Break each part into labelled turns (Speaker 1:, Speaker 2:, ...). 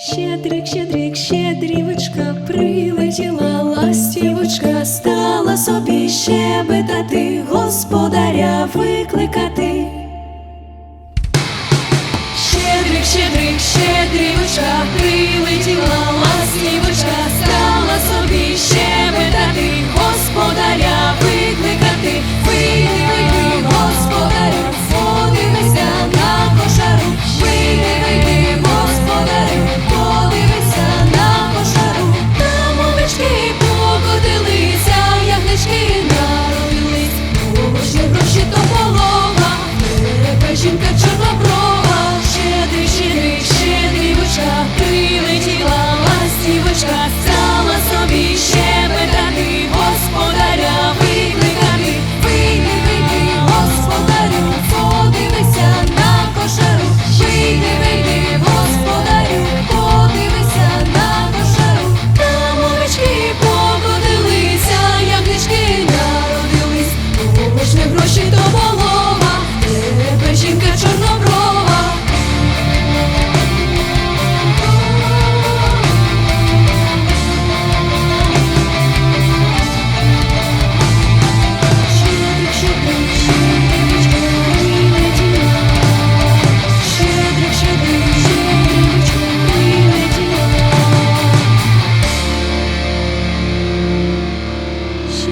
Speaker 1: Щедрик, щедрик, щедрівочка, прилетіла ластівочка, стала собі щебетати, господаря викликати. Щедрик, щедрик. жінка.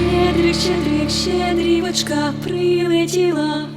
Speaker 1: Щедрик, щедрик, щедрівочка прилетіла.